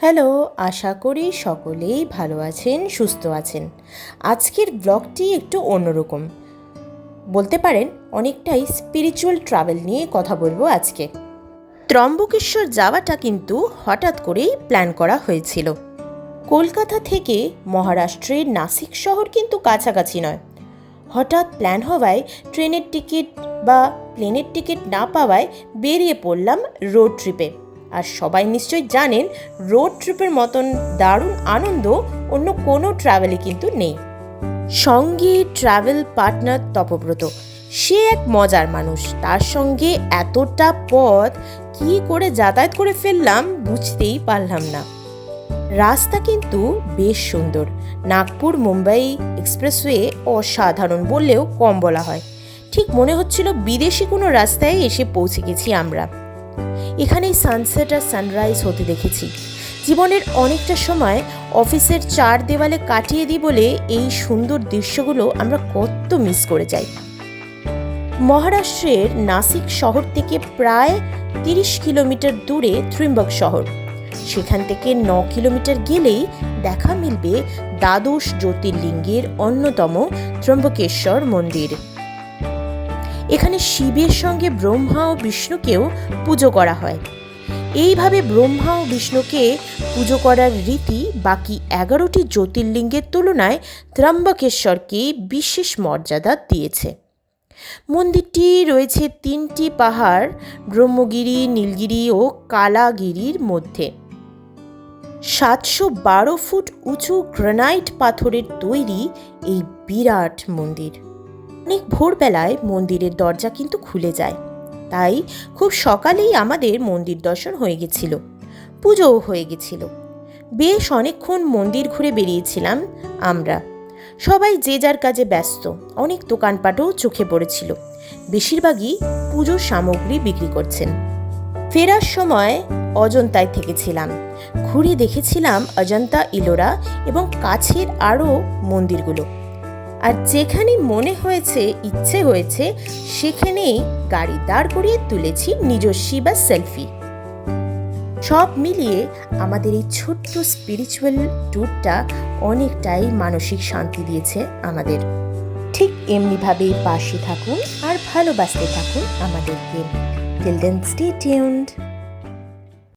Hello, আশা করি সকলেই ভালো আছেন, সুস্থ আছেন। আজকের ব্লগটি একটু অন্যরকম। বলতে পারেন, অনেকটাই স্পিরিচুয়াল ট্রাভেল নিয়ে কথা বলব আজকে। ত্রম্বকেশ্বর যাওয়াটা কিন্তু হঠাৎ করেই প্ল্যান করা হয়েছিল। কলকাতা থেকে মহারাষ্ট্রের নাসিক শহর কিন্তু কাছাকাছি নয়। হঠাৎ প্ল্যান হওয়ায় ট্রেনের টিকিট বা প্লেনের টিকিট না পাওয়ায় বেরিয়ে পড়লাম রোড ট্রিপে আর সবাই নিশ্চয়ই জানেন রোড ট্রিপের মতন দারুণ আনন্দ অন্য কোনো ট্রাভেলে কিন্তু নেই। সঙ্গে ট্রাভেল পার্টনার তপব্রত। সে এক মজার মানুষ। তার সঙ্গে এতটা পথ, কি করে যাতায়াত করে ফেললাম বুঝতেই পারলাম না। রাস্তা কিন্তু বেশ সুন্দর। নাগপুর মুম্বাই এক্সপ্রেসওয়ে অসাধারণ বললেও কম বলা হয়। ঠিক মনে হচ্ছিল বিদেশি কোনো রাস্তায় এসে পৌঁছে গেছি আমরা। এখানেই সানসেট আর সানরাইজ হতে দেখেছি। জীবনের অনেকটা সময় অফিসের চার দেওয়ালে কাটিয়ে দিই বলে এই সুন্দর দৃশ্যগুলো আমরা কত মিস করে যাই। মহারাষ্ট্রের নাসিক শহর থেকে প্রায় তিরিশ কিলোমিটার দূরে ত্রিম্বক শহর। সেখান থেকে ন কিলোমিটার গেলেই দেখা মিলবে দ্বাদশ জ্যোতির্লিঙ্গের অন্যতম ত্রম্বকেশ্বর মন্দির। এখানে শিবের সঙ্গে ব্রহ্মা ও বিষ্ণুকেও পুজো করা হয়। এইভাবে ব্রহ্মা ও বিষ্ণুকে পুজো করার রীতি বাকি এগারোটি জ্যোতির্লিঙ্গের তুলনায় ত্রম্বকেশ্বরকে বিশেষ মর্যাদা দিয়েছে। মন্দিরটি রয়েছে তিনটি পাহাড়, ব্রহ্মগিরি, নীলগিরি ও কালাগিরির মধ্যে। সাতশো বারো ফুট উঁচু গ্রানাইট পাথরের তৈরি এই বিরাট মন্দির। অনেক ভোরবেলায় মন্দিরের দরজা কিন্তু খুলে যায়। তাই খুব সকালেই আমাদের মন্দির দর্শন হয়ে গেছিল, পুজোও হয়ে গেছিল। বেশ অনেকক্ষণ মন্দির ঘুরে বেরিয়েছিলাম আমরা। সবাই যে যার কাজে ব্যস্ত, অনেক দোকানপাটও চোখে পড়েছিল। বেশিরভাগই পুজোর সামগ্রী বিক্রি করছেন। ফেরার সময় অজন্তায় থেকেছিলাম। ঘুরে দেখেছিলাম অজন্তা, ইলোরা এবং কাছের আরও মন্দিরগুলো। আর যেখানে মনে হয়েছে ইচ্ছে হয়েছে, সেখানেই গাড়ি দাঁড় করিয়ে তুলেছি নিজস্বী বা সেলফি। সব মিলিয়ে আমাদের এই ছোট্ট স্পিরিচুয়াল ট্যুরটা অনেকটাই মানসিক শান্তি দিয়েছে আমাদের। ঠিক এমনিভাবেই পাশে থাকুন আর ভালোবাসতে থাকুন আমাদেরকে। Till then stay tuned